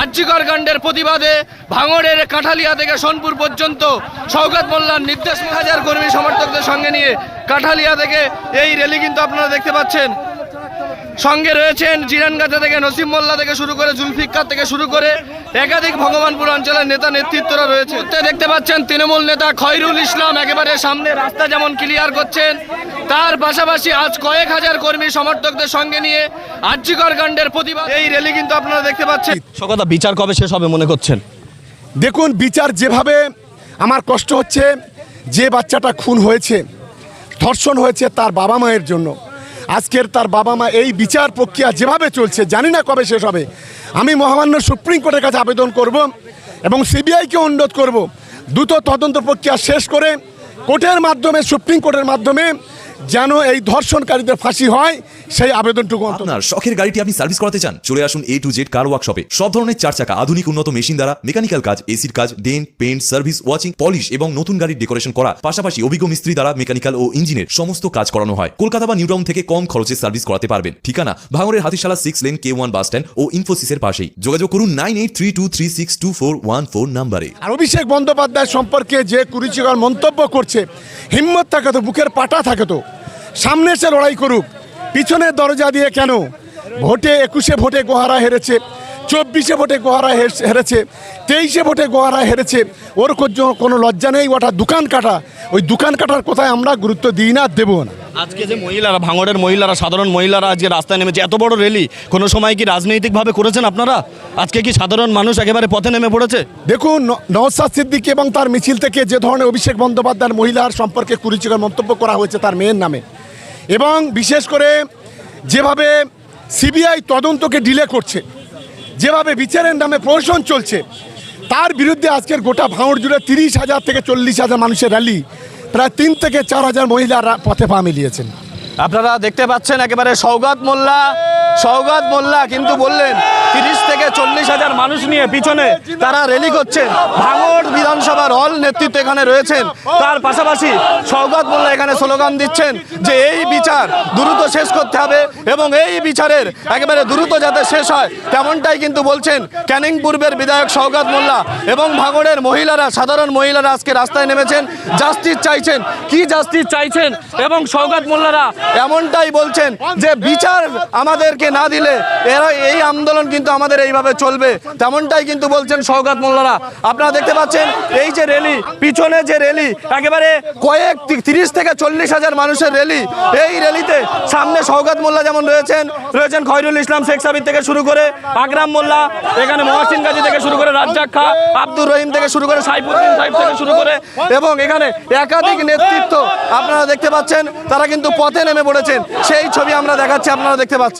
আর্যিকর কাণ্ডের প্রতিবাদে ভাঙড়ের কাঠালিয়া থেকে সোনপুর পর্যন্ত শওকত মোল্লার নির্দেশ হাজার কর্মী সমর্থকদের সঙ্গে নিয়ে কাঠালিয়া থেকে এই র্যালি কিন্তু আপনারা দেখতে পাচ্ছেন। সঙ্গে রয়েছেন জিরানগাছা থেকে নসিম মোল্লা থেকে শুরু করে জুলফিকার থেকে শুরু করে একাধিক ভগবানপুর অঞ্চলের নেতা নেতৃত্বরা রয়েছে। দেখতে পাচ্ছেন তৃণমূল নেতা খয়রুল ইসলাম একেবারে সামনে রাস্তা যেমন ক্লিয়ার করছেন তার পাশাপাশি আজ কয়েক হাজার কর্মী সমর্থকদের সঙ্গে নিয়ে আর্যিকর কাণ্ডের প্রতিবাদ। এই র্যালি কিন্তু আপনারা দেখতে পাচ্ছেন। সকতা বিচার কবে শেষ হবে মনে করছেন? দেখুন বিচার যেভাবে আমার কষ্ট হচ্ছে যে বাচ্চাটা খুন হয়েছে ধর্ষণ হয়েছে তার বাবা মায়ের জন্য। আজকের তার বাবা মা এই বিচার প্রক্রিয়া যেভাবে চলছে জানি না কবে শেষ হবে। আমি মহামান্য সুপ্রিম কোর্টের কাছে আবেদন করব এবং সিবিআইকে অনুরোধ করব দ্রুত তদন্ত প্রক্রিয়া শেষ করে কোর্টের মাধ্যমে সুপ্রিম কোর্টের মাধ্যমে যেন এই ধর্ষণকারীদের ফাঁসি হয় সেই আবেদনটুকু আপনার শখের গাড়িটি আপনি সার্ভিস করাতে চান চলে আসুন এ টু জেড কার ওয়ার্কশপে সব ধরনের চার চাকা আধুনিক উন্নত মেশিন দ্বারা মেকানিক্যাল কাজ এসির কাজ dent paint service washing polish এবং নতুন গাড়ির ডেকোরেশন করা। পাশাপাশি অভিজ্ঞ মিস্ত্রি দ্বারা মেকানিক্যাল ও ইঞ্জিনের সমস্ত কাজ করানো হয়। কলকাতা বা নিউটাউন থেকে কম খরচে সার্ভিস করাতে পারবেন। ঠিকানা ভাঙরের Hatishala six lane K one bus stand ও ইনফোসিসের পাশেই। যোগাযোগ করুন nine eight three two three six two four one four নাম্বারে। আর অভিষেক বন্দ্যোপাধ্যায় সম্পর্কে যে কুরুচিকর মন্তব্য করছে হিম্মত থাকে তো বুকের পাটা থাকে তো। সামনে এসে লড়াই করুক। পিছনের দরজা দিয়ে কেন? ভোটে একুশে ভোটে গোহারা হেরেছে চব্বিশে ভোটে গোহারা হেরেছে তেইশে ভোটে গোহারা হেরেছে। ওর কোনো- কোনো লজ্জা নেই ওটা দোকান কাটা। ওই দোকান কাটার কোথায় আমরা গুরুত্ব দিই না দেবো না। আজকে যে মহিলারা ভাঙড়ের মহিলারা সাধারণ মহিলারা আজকে রাস্তায় নেমেছে এত বড় র্যালি কোনো সময় কি রাজনৈতিকভাবে করেছেন আপনারা? আজকে কি সাধারণ মানুষ একেবারে পথে নেমে পড়েছে? দেখুন ন- নওশাদ সিদ্দিকী এবং তার মিছিল থেকে যে ধরনের অভিষেক বন্দ্যোপাধ্যায়ের মহিলার সম্পর্কে কুরুচিকর মন্তব্য করা হয়েছে তার মেয়ের নামে। এবং বিশেষ করে যেভাবে সিবিআই তদন্তকে ডিলে করছে, যেভাবে বিচারের নামে প্রহসন চলছে, তার বিরুদ্ধে আজকের গোটা ভাঙড় জুড়ে তিরিশ হাজার থেকে চল্লিশ হাজার মানুষের র্যালি, প্রায় তিন থেকে চার হাজার মহিলারা পথে পা মিলিয়েছেন। আপনারা দেখতে পাচ্ছেন একেবারে সৌগাত মোল্লা সৌগাত মোল্লা কিন্তু বললেন, তিরিশ থেকে চল্লিশ হাজার মানুষ নিয়ে পিছনে তারা র্যালি করছেন। ভাঙড় বিধানসভার অল নেতৃত্ব এখানে রয়েছেন। তার পাশাপাশি সৌগাত মোল্লা এখানে স্লোগান দিচ্ছেন যে এই বিচার দ্রুত শেষ করতে হবে এবং এই বিচারের একেবারে দ্রুত যাতে শেষ হয়, তেমনটাই কিন্তু বলছেন ক্যানিং পূর্বের বিধায়ক সৌগাত মোল্লা এবং ভাঙড়ের মহিলারা, সাধারণ মহিলারা আজকে রাস্তায় নেমেছেন। জাস্টিস চাইছেন। কি জাস্টিস চাইছেন? এবং সৌগাত মোল্লারা এমনটাই বলছেন যে বিচার আমাদেরকে না দিলে এরা এই আন্দোলন কিন্তু আমাদের এইভাবে চলবে। তেমনটাই কিন্তু বলছেন সৌগাত মোল্লারা। আপনারা দেখতে পাচ্ছেন, এই যে র্যালি, পিছনে যে র্যালি, একেবারে কয়েক তিরিশ থেকে চল্লিশ হাজার মানুষের র্যালি। এই র্যালিতে সামনে সৌগাত মোল্লা যেমন রয়েছেন রয়েছেন খয়রুল ইসলাম শেখ সাবির থেকে শুরু করে আকরাম মোল্লা, এখানে মহাসিন গাজী থেকে শুরু করে রাজ্জাক খা, আব্দুর রহিম থেকে শুরু করে সাইফুদ্দিন সাহেব থেকে শুরু করে এবং এখানে একাধিক নেতৃত্ব আপনারা দেখতে পাচ্ছেন, তারা কিন্তু পথে নেমে পড়েছেন। সেই ছবি আমরা দেখাচ্ছি, আপনারা দেখতে পাচ্ছেন।